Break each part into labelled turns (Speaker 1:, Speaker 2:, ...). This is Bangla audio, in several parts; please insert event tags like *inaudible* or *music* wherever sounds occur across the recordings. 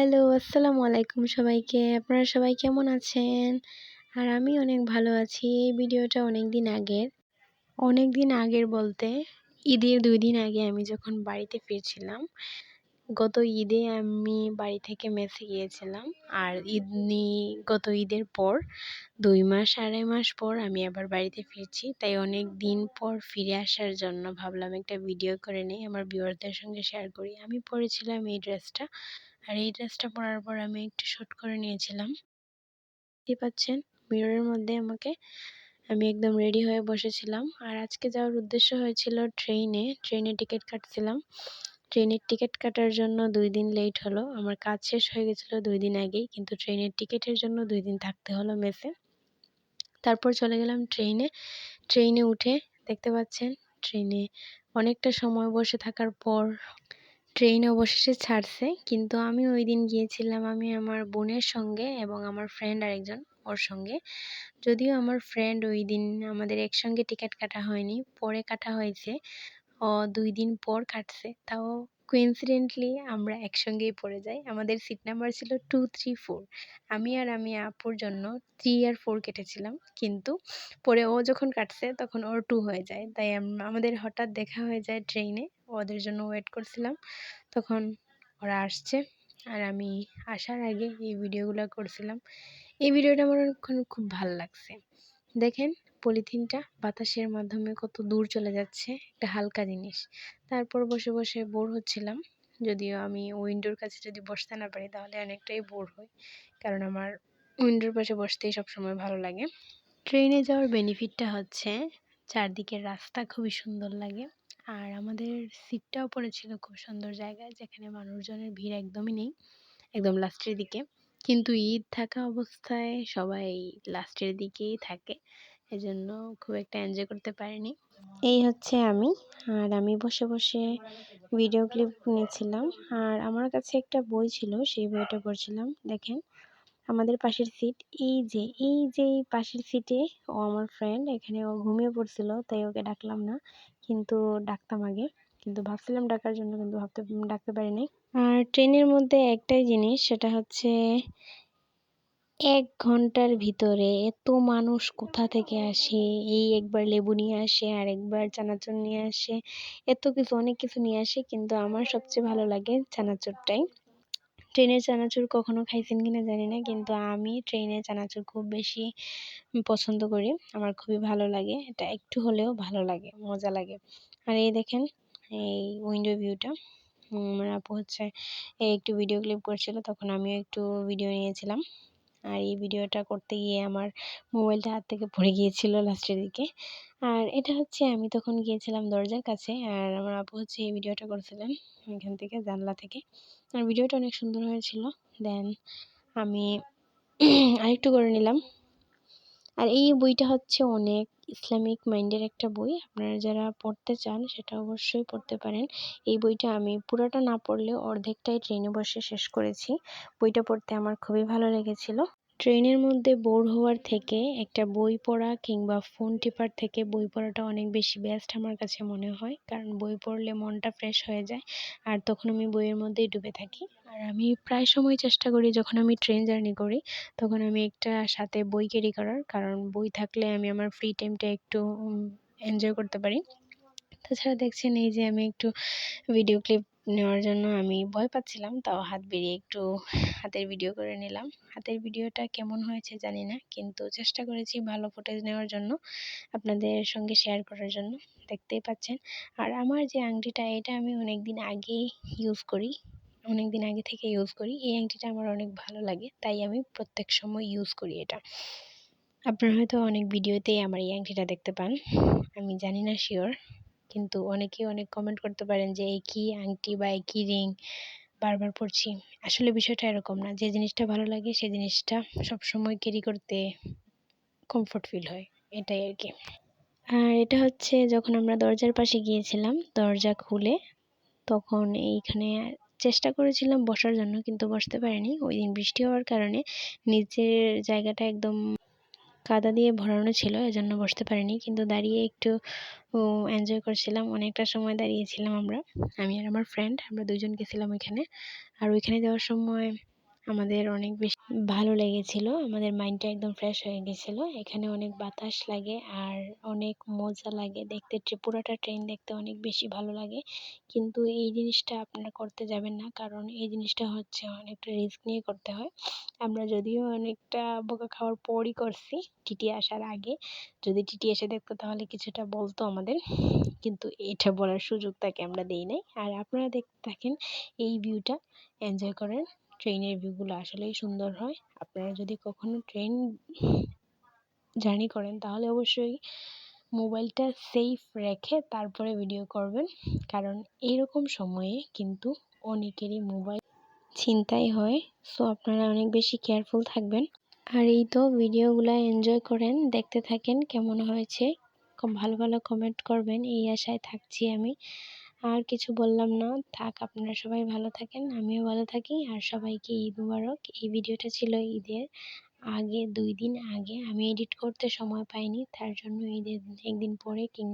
Speaker 1: হ্যালো, আসসালামু আলাইকুম সবাইকে। আপনারা সবাই কেমন আছেন? আর আমি অনেক ভালো আছি। এই ভিডিওটা অনেক দিন আগের। অনেক দিন আগের বলতে ঈদের দুই দিন আগে আমি যখন বাড়িতে ফিরছিলাম, গত ঈদে আমি বাড়ি থেকে মেসে গিয়েছিলাম। আর ঈদ গত ঈদের পর, দুই মাস, আড়াই মাস পর আমি আবার বাড়িতে ফিরছি। তাই অনেক দিন পর ফিরে আসার জন্য ভাবলাম একটা ভিডিও করে নিই, আমার ভিউয়ারদের সঙ্গে শেয়ার করি। আমি পরেছিলাম এই ড্রেসটা আর এই ড্রেসটা পরার পর আমি একটু শ্যুট করে নিয়েছিলাম। দেখতে পাচ্ছেন মিররের মধ্যে আমাকে আমি একদম রেডি হয়ে বসেছিলাম। আর আজকে যাওয়ার উদ্দেশ্য হয়েছিল ট্রেনে ট্রেনে টিকিট কাটছিলাম। ট্রেনের টিকিট কাটার জন্য দুই দিন লেট হলো। আমার কাজ শেষ হয়ে গেছিল দুই দিন আগেই, কিন্তু ট্রেনের টিকিটের জন্য দুই দিন থাকতে হলো মেসে। তারপর চলে গেলাম ট্রেনে ট্রেনে উঠে দেখতে পাচ্ছেন ট্রেনে অনেকটা সময় বসে থাকার পর ট্রেন অবশেষে ছাড়ছে। কিন্তু আমি ওই দিন গিয়েছিলাম আমি আমার বোনের সঙ্গে এবং আমার ফ্রেন্ড আরেকজন ওর সঙ্গে। যদিও আমার ফ্রেন্ড ওই দিন আমাদের একসঙ্গে টিকিট কাটা হয়নি, পরে কাটা হয়েছে। ও দুই দিন পর কাটছে। তাও কোইন্সিডেন্টলি আমরা একসঙ্গেই পড়ে যাই। আমাদের সিট নাম্বার ছিল টু থ্রি ফোর আমি আর আমি আপুর জন্য থ্রি আর ফোর কেটেছিলাম। কিন্তু পরে ও যখন কাটছে তখন ওর টু হয়ে যায়। তাই আমাদের হঠাৎ দেখা হয়ে যায় ট্রেনে ওদের জন্য ওয়েট করছিলাম। তখন ওরা আসছে আর আমি আসার আগে এই ভিডিওগুলো করছিলাম। এই ভিডিওটা আমার খুব ভালো লাগছে। দেখেন পলিথিনটা বাতাসের মাধ্যমে কত দূর চলে যাচ্ছে, একটা হালকা জিনিস। তারপর বসে বসে বোর হচ্ছিলাম। যদিও আমি উইন্ডোর কাছে যদি বসতে না পারি তাহলে অনেকটাই বোর হই, কারণ আমার উইন্ডোর পাশে বসতেই সবসময় ভালো লাগে। ট্রেনে যাওয়ার বেনিফিটটা হচ্ছে চারদিকের রাস্তা খুবই সুন্দর লাগে। আর আমাদের সিটটাও পড়েছিল খুব সুন্দর জায়গায়, যেখানে মানুষজনের ভিড় একদমই নেই, একদম লাস্টের দিকে। কিন্তু ঈদ থাকা অবস্থায় সবাই লাস্টের দিকেই থাকে, এজন্য খুব একটা এনজয় করতে পারিনি। এই হচ্ছে আমি, আর আমি বসে বসে ভিডিও ক্লিপ নিয়েছিলাম, আর আমার কাছে একটা বই ছিল, সেই বইটা পড়ছিলাম, দেখেন। আমাদের পাশের সিট এই যে এই যে পাশের সিটে ও আমার ফ্রেন্ড এখানে ও ঘুমিয়ে পড়ছিল, তাই ওকে ডাকলাম না, কিন্তু ডাকতাম আগে, কিন্তু ভাবছিলাম ডাকার জন্য, কিন্তু ভাবতে, ডাকতে পারি নাই। আর ট্রেনের মধ্যে একটাই জিনিস, সেটা হচ্ছে এক ঘণ্টার ভিতরে এত মানুষ কোথা থেকে আসে, এই একবার লেবু নিয়ে আসে, আর একবার চানাচুর নিয়ে আসে, এত কিছু, অনেক কিছু নিয়ে আসে, কিন্তু আমার সবচেয়ে ভালো লাগে চানাচুরটাই। ট্রেনের চানাচুর কখনো খাইছেন কিনা জানি না, কিন্তু আমি ট্রেনের চানাচুর খুব বেশি পছন্দ করি। আমার খুবই ভালো লাগে। এটা একটু হলেও ভালো লাগে, মজা লাগে। আর এই দেখেন, এই উইন্ডো ভিউটা আপু হচ্ছে একটু ভিডিও ক্লিপ করছিল, তখন আমিও একটু ভিডিও নিয়েছিলাম। আর এই ভিডিওটা করতে গিয়ে আমার মোবাইলটা হাত থেকে পড়ে গিয়েছিল লাস্টের দিকে। আর এটা হচ্ছে আমি তখন গিয়েছিলাম দরজার কাছে আর আমার আপু হচ্ছে এই ভিডিওটা করেছিলেন এখান থেকে জানলা থেকে। আর ভিডিওটা অনেক সুন্দর হয়েছিল। দেন আমি *clears throat* আরেকটু করে নিলাম। আর এই বইটা হচ্ছে অনেক ইসলামিক মাইন্ডের একটা বই। আপনারা যারা পড়তে চান সেটা অবশ্যই পড়তে পারেন। এই বইটা আমি পুরোটা না পড়লেও অর্ধেকটাই ট্রেনে বসে শেষ করেছি। বইটা পড়তে আমার খুবই ভালো লেগেছিল। ট্রেনের মধ্যে বোর হওয়ার থেকে একটা বই পড়া কিংবা ফোন টিপার থেকে বই পড়াটা অনেক বেশি বেস্ট আমার কাছে মনে হয়। কারণ বই পড়লে মনটা ফ্রেশ হয়ে যায় আর তখন আমি বইয়ের মধ্যেই ডুবে থাকি। আর আমি প্রায় সময় চেষ্টা করি যখন আমি ট্রেন জার্নি করি, তখন আমি একটা সাথে বই ক্যারি করার। কারণ বই থাকলে আমি আমার ফ্রি টাইমটা একটু এনজয় করতে পারি। তাছাড়া দেখছেন এই যে আমি একটু ভিডিও ক্লিপ নেওয়ার জন্য আমি ভয় পাচ্ছিলাম, তাও হাত বেরিয়ে একটু হাতের ভিডিও করে নিলাম। হাতের ভিডিওটা কেমন হয়েছে জানি না, কিন্তু চেষ্টা করেছি ভালো ফুটেজ নেওয়ার জন্য, আপনাদের সঙ্গে শেয়ার করার জন্য, দেখতেই পাচ্ছেন। আর আমার যে আংটিটা, এটা আমি অনেক দিন আগে ইউজ করি অনেক দিন আগে থেকে ইউজ করি। এই আংটিটা আমার অনেক ভালো লাগে, তাই আমি প্রত্যেক সময় ইউজ করি এটা। আপনারা হয়তো অনেক ভিডিওতেই আমার এই আংটিটা দেখতে পান, আমি জানি না শিওর কিন্তু অনেকেই অনেক কমেন্ট করতে পারেন যে একই আংটি বা একই রিং বারবার পরছি আসলে বিষয়টা এরকম না। যে জিনিসটা ভালো লাগে সেই জিনিসটা সবসময় ক্যারি করতে কমফোর্ট ফিল হয়। এটাই আর কি আর এটা হচ্ছে যখন আমরা দরজার পাশে গিয়েছিলাম, দরজা খুলে তখন এইখানে চেষ্টা করেছিলাম বসার জন্য কিন্তু বসতে পারিনি। ওই দিন বৃষ্টি হওয়ার কারণে নিচের জায়গাটা একদম কাদা দিয়ে ভরানো ছিল, এজন্য বসতে পারিনি। কিন্তু দাঁড়িয়ে একটু এনজয় করছিলাম। অনেকটা সময় দাঁড়িয়েছিলাম আমরা, আমি আর আমার ফ্রেন্ড আমরা দুজন গেছিলাম ওইখানে। আর ওইখানে যাওয়ার সময় আমাদের অনেক বেশি ভালো লেগেছিল। আমাদের মাইন্ডটা একদম ফ্রেশ হয়ে গেছিল। এখানে অনেক বাতাস লাগে আর অনেক মজা লাগে দেখতে। পুরোটা ট্রেন দেখতে অনেক বেশি ভালো লাগে। কিন্তু এই জিনিসটা আপনারা করতে যাবেন না। কারণ এই জিনিসটা হচ্ছে অনেকটা রিস্ক নিয়ে করতে হয়। আমরা যদিও অনেকটা বোকা খাওয়ার পরই করছি টিটি আসার আগে। যদি টিটি এসে দেখতো তাহলে কিছুটা বলতো আমাদের। কিন্তু এটা বলার সুযোগ তাকে আমরা দেই নাই। আর আপনারা দেখতে থাকেন এই ভিউটা এনজয় করেন ট্রেনের ভিউগুলো আসলেই সুন্দর হয়। আপনারা যদি কখনো ট্রেন জার্নি করেন, তাহলে অবশ্যই মোবাইলটা সেফ রেখে তারপরে ভিডিও করবেন। কারণ এইরকম সময়ে কিন্তু অনেকেরই মোবাইল ছিনতাই হয়। সো আপনারা অনেক বেশি কেয়ারফুল থাকবেন। আর এই তো ভিডিওগুলো এনজয় করেন, দেখতে থাকেন কেমন হয়েছে। ভালো ভালো কমেন্ট করবেন, এই আশায় থাকছি আমি। আর কিছু বললাম না। থাক, আপনারা সবাই ভালো থাকেন, আমিও ভালো থাকি। আর সবাইকে ঈদ মুবারক। এই ভিডিওটা ছিল ঈদের আগে, দুই দিন আগে। আমি এডিট করতে সময় পাইনি, তার জন্য ঈদের একদিন পরে কিং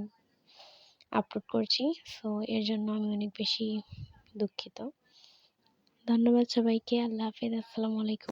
Speaker 1: আপলোড করছি। সো এর জন্য আমি অনেক বেশি দুঃখিত। ধন্যবাদ সবাইকে। আল্লাহ হাফেজ। আসসালামু আলাইকুম।